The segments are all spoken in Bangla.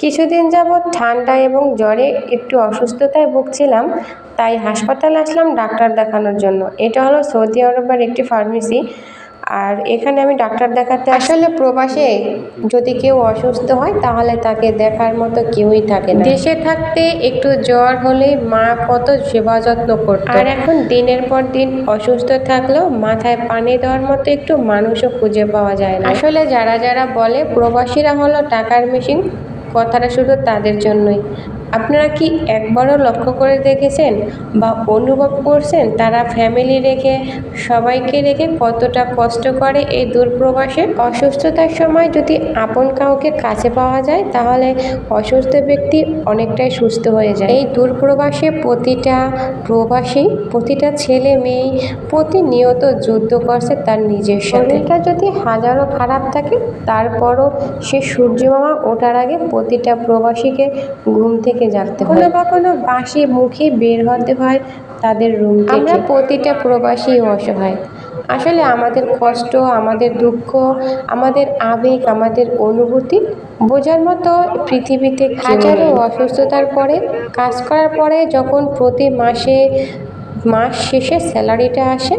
কিছুদিন যাবৎ ঠান্ডা এবং জ্বরে একটু অসুস্থতায় ভুগছিলাম তাই হাসপাতালে আসলাম ডাক্তার দেখানোর জন্য। এটা হলো সৌদি আরবের একটি ফার্মেসি আর এখানে আমি ডাক্তার দেখাতে আসলে প্রবাসে যদি কেউ অসুস্থ হয় তাহলে তাকে দেখার মতো কেউই থাকে না। দেশে থাকতে একটু জ্বর হলেই মা কত সেবা যত্ন করতো। আর এখন দিনের পর দিন অসুস্থ থাকলেও মাথায় পানি দেওয়ার মতো একটু মানুষও খুঁজে পাওয়া যায় না। আসলে যারা যারা বলে প্রবাসীরা হলো টাকার মেশিন কথাটা শুধু তাদের জন্যই। আপনারা কি একবারও লক্ষ্য করে দেখেছেন বা অনুভব করছেন তারা ফ্যামিলি রেখে, সবাইকে রেখে কতটা কষ্ট করে এই দূরপ্রবাসে? অসুস্থতার সময় যদি আপন কাউকে কাছে পাওয়া যায়, তাহলে অসুস্থ ব্যক্তি অনেকটাই সুস্থ হয়ে যায়। এই দূরপ্রবাসে প্রতিটা প্রবাসী, প্রতিটা ছেলে মেয়ে প্রতিনিয়ত যুদ্ধ করছে তার নিজের শরীরটা যদি হাজারো খারাপ থাকে, তারপরও সে সূর্য মামা ওঠার আগে প্রতিটা প্রবাসীকে ঘুম থেকে জাগতে হয়। কোনো বা কোনো বাসি মুখে বের হতে হয় তাদের রুম আমরা প্রতিটা প্রবাসী অসহায়। আসলে আমাদের কষ্ট আমাদের দুঃখ আমাদের আবেগ আমাদের অনুভূতি বোঝার মতো পৃথিবীতে হাজারো অসুস্থতার পরে কাজ করার পরে যখন প্রতি মাসে মাস শেষে স্যালারিটা আসে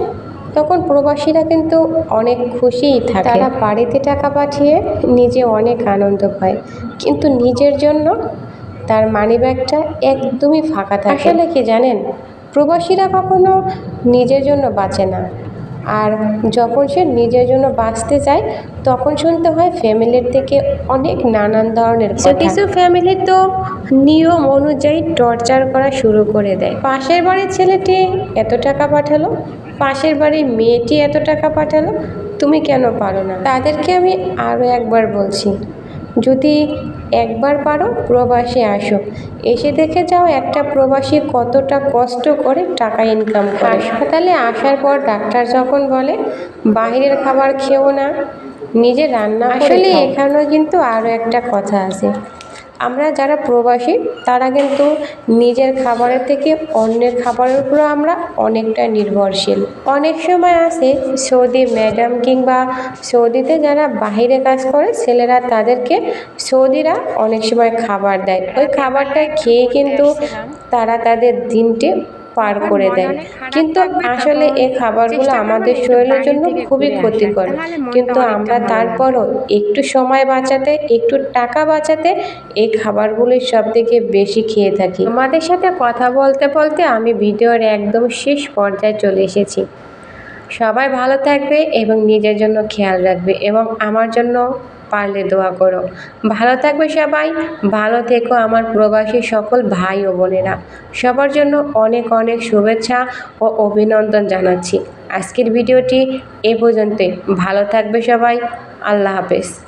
তখন প্রবাসীরা কিন্তু অনেক খুশিই থাকে। তারা বাড়িতে টাকা পাঠিয়ে নিজে অনেক আনন্দ পায়। কিন্তু নিজের জন্য তার মানিব্যাগটা একদমই ফাঁকা থাকে। আসলে কি জানেন প্রবাসীরা কখনো নিজের জন্য বাঁচে না। আর যখন সে নিজের জন্য বাঁচতে চায় তখন শুনতে হয় ফ্যামিলির থেকে অনেক নানান ধরনের কিছু ফ্যামিলি তো নিয়ম অনুযায়ী টর্চার করা শুরু করে দেয়। পাশের বাড়ির ছেলেটি এত টাকা পাঠালো? পাশের বাড়ির মেয়েটি এত টাকা পাঠালো? তুমি কেন পারো না? তাদেরকে আমি আরও একবার বলছি যদি একবার পারো প্রবাসে আসো। এসে দেখে যাও একটা প্রবাসী কতটা কষ্ট করে টাকা ইনকাম করে। হাসপাতালে আসার পর ডাক্তার যখন বলে বাইরের খাবার খেও না নিজে রান্না আসলে এখানেও কিন্তু আরও একটা কথা আছে। আমরা যারা প্রবাসী তারা কিন্তু নিজের খাবারের থেকে অন্যের খাবারের উপরও আমরা অনেকটা নির্ভরশীল। অনেক সময় আসে সৌদি ম্যাডাম কিংবা সৌদিতে যারা বাহিরে কাজ করে ছেলেরা তাদেরকে সৌদিরা অনেক সময় খাবার দেয়। ওই খাবারটা খেয়ে কিন্তু তারা তাদের দিনটি পার করে দেয়। কিন্তু আসলে এই খাবারগুলো আমাদের শরীরের জন্য খুবই ক্ষতিকর। কিন্তু আমরা তারপরও একটু সময় বাঁচাতে একটু টাকা বাঁচাতে এই খাবারগুলোই সব থেকে বেশি খেয়ে থাকি। আমাদের সাথে কথা বলতে বলতে আমি ভিডিওর একদম শেষ পর্যায়ে চলে এসেছি। সবাই ভালো থাকবে এবং নিজের জন্য খেয়াল রাখবে এবং আমার জন্য পারলে দোয়া করো। ভালো থাকবে সবাই, ভালো থেকো আমার প্রবাসী সকল ভাই ও বোনেরা। সবার জন্য অনেক অনেক শুভেচ্ছা ও অভিনন্দন জানাচ্ছি। আজকের ভিডিওটি এ পর্যন্তই। ভালো থাকবে সবাই। আল্লাহ হাফেজ।